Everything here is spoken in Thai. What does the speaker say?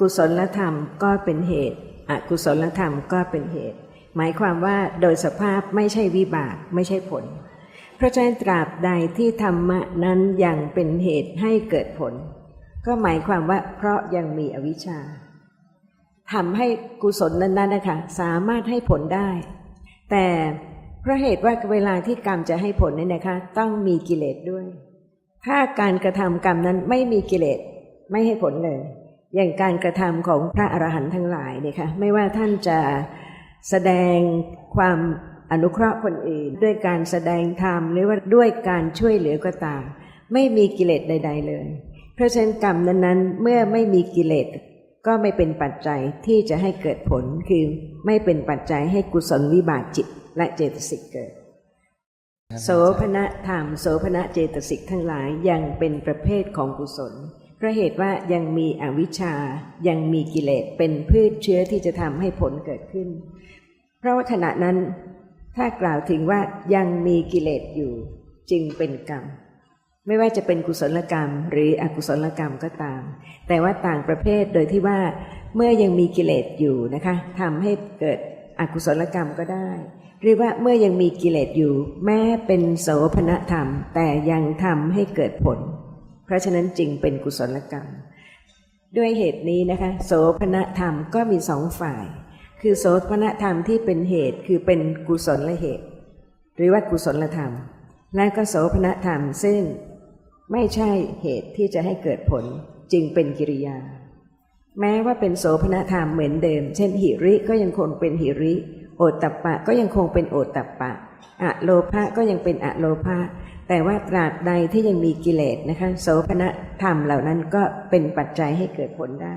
กุศลธรรมก็เป็นเหตุ อกุศลธรรมก็เป็นเหตุ หมายความว่าโดยสภาพไม่ใช่วิบากไม่ใช่ผล เพราะฉะนั้นตราบใดที่ธรรมะนั้นยังเป็นเหตุให้เกิดผล ก็หมายความว่าเพราะยังมีอวิชชาทำให้กุศลนั้นๆนะคะสามารถให้ผลได้ แต่เพราะเหตุว่าเวลาที่กรรมจะให้ผลเนี่ยนะคะ ต้องมีกิเลสด้วย ถ้าการกระทำกรรมนั้นไม่มีกิเลสไม่ให้ผลเลย อย่างการกระทำของพระอรหันต์ทั้งหลายเนี่ยค่ะไม่ว่าท่านจะแสดงความอนุเคราะห์คนอื่น ด้วยการแสดงธรรมหรือว่าด้วยการช่วยเหลือก็ตาม ไม่มีกิเลสใด ๆ เลย เพราะฉะนั้นกรรมนั้นๆ เมื่อไม่มีกิเลสก็ไม่เป็นปัจจัยที่จะให้เกิดผลคือไม่เป็นปัจจัยให้กุศลวิบากจิตและเจตสิกเกิด โสภณธรรม โสภณเจตสิกทั้งหลายยังเป็นประเภทของกุศล เพราะเหตุว่ายังมีอวิชชายังมีกิเลสเป็นพืชเชื้อที่จะทำให้ผลเกิดขึ้น เพราะว่าขณะนั้นถ้ากล่าวถึงว่ายังมีกิเลสอยู่จึงเป็นกรรม ไม่ว่าจะเป็นกุศลกรรมหรืออกุศลกรรมก็ตาม แต่ว่าต่างประเภทโดยที่ว่าเมื่อยังมีกิเลสอยู่นะคะทำให้เกิดอกุศลกรรมก็ได้ หรือว่าเมื่อยังมีกิเลสอยู่ แม้เป็นโสภณธรรม แต่ยังทำให้เกิดผล เพราะฉะนั้นจึงเป็นกุศลกรรม ด้วยเหตุนี้นะคะ โสภณธรรมก็มีสองฝ่าย คือโสภณธรรมที่เป็นเหตุคือเป็นกุศลละเหตุ หรือว่ากุศลธรรม และก็โสภณธรรมซึ่งไม่ใช่เหตุที่จะให้เกิดผลจึงเป็นกิริยา แม้ว่าเป็นโสภณธรรมเหมือนเดิม เช่นหิริก็ยังคงเป็นหิริ โอตตัปปะก็ยังคงเป็นโอตตัปปะ อะโลภะก็ยังเป็นอะโลภะแต่ว่าตราบใดที่ยังมีกิเลสนะคะโสภณธรรมเหล่านั้นก็เป็นปัจจัยให้เกิดผลได้